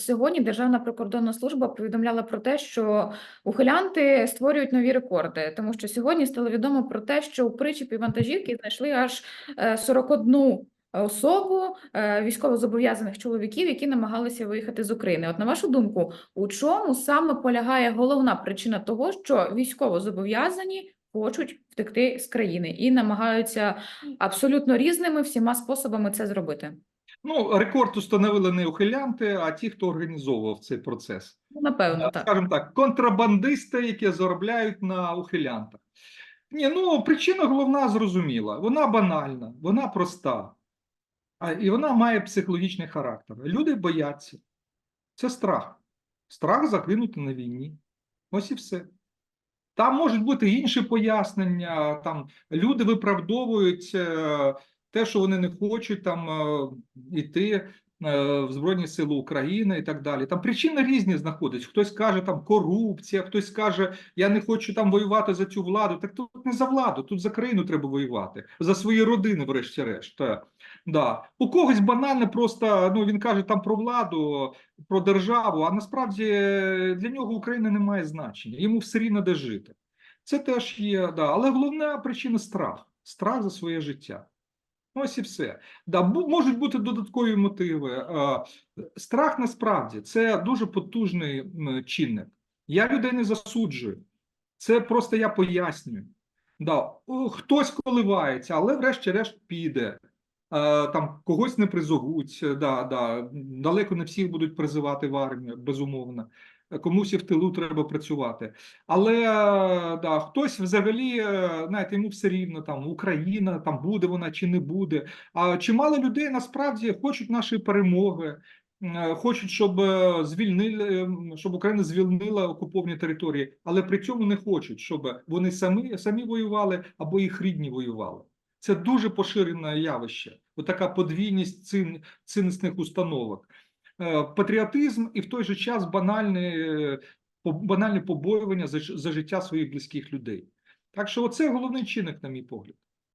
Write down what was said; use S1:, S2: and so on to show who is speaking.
S1: Сьогодні Державна прикордонна служба повідомляла про те, що ухилянти створюють нові рекорди, тому що сьогодні стало відомо про те, що у причепі вантажівки знайшли аж е, 41 особу е, військовозобов'язаних чоловіків, які намагалися виїхати з України. От на вашу думку, у чому саме полягає головна причина того, що військовозобов'язані хочуть втекти з країни і намагаються абсолютно різними всіма способами це зробити?
S2: Ну, рекорд установили не ухилянти, а ті, хто організовував цей процес.
S1: Ну, напевно, так.
S2: Скажімо так, контрабандисти, які заробляють на ухилянтах. Ні, ну причина головна зрозуміла. Вона банальна, вона проста, а, і вона має психологічний характер. Люди бояться. Це страх. Страх загинути на війні. Ось і все. Там можуть бути інші пояснення. Там люди виправдовують е, те, що вони не хочуть там е, йти е, в Збройні Сили України і так далі. Там причини різні знаходять. Хтось каже, там корупція, хтось каже, я не хочу там воювати за цю владу. Так тут не за владу, тут за країну треба воювати, за свої родини, врешті-решт. Да. У когось банально просто ну він каже там про владу, про державу, а насправді е, для нього Україна не має значення. Йому все рівно де жити. Це теж є, да. але головна причина страх. Страх за своє життя. Ось і все. Да, можуть бути додаткові мотиви. Страх насправді це дуже потужний чинник. Я людей не засуджую. Це просто я пояснюю. Да, хтось коливається, але врешті-решт піде. Там когось не призовуть, да, да. далеко не всіх будуть призивати в армію, безумовно. Комусь і в тилу треба працювати. Але да, хтось взагалі, е, знаєте, йому все рівно там Україна, там буде вона чи не буде. А чимало людей насправді хочуть нашої перемоги, е, хочуть, щоб е, звільнили, ем, щоб Україна звільнила окуповані території, але при цьому не хочуть, щоб вони самі, самі воювали або їх рідні воювали. Це дуже поширене явище. Отака подвійність цин, цінностних установок. Е, Патріотизм і в той же час банальне, е, банальне побоювання за, за життя своїх близьких людей. Так що, оце головний чинник, на мій погляд.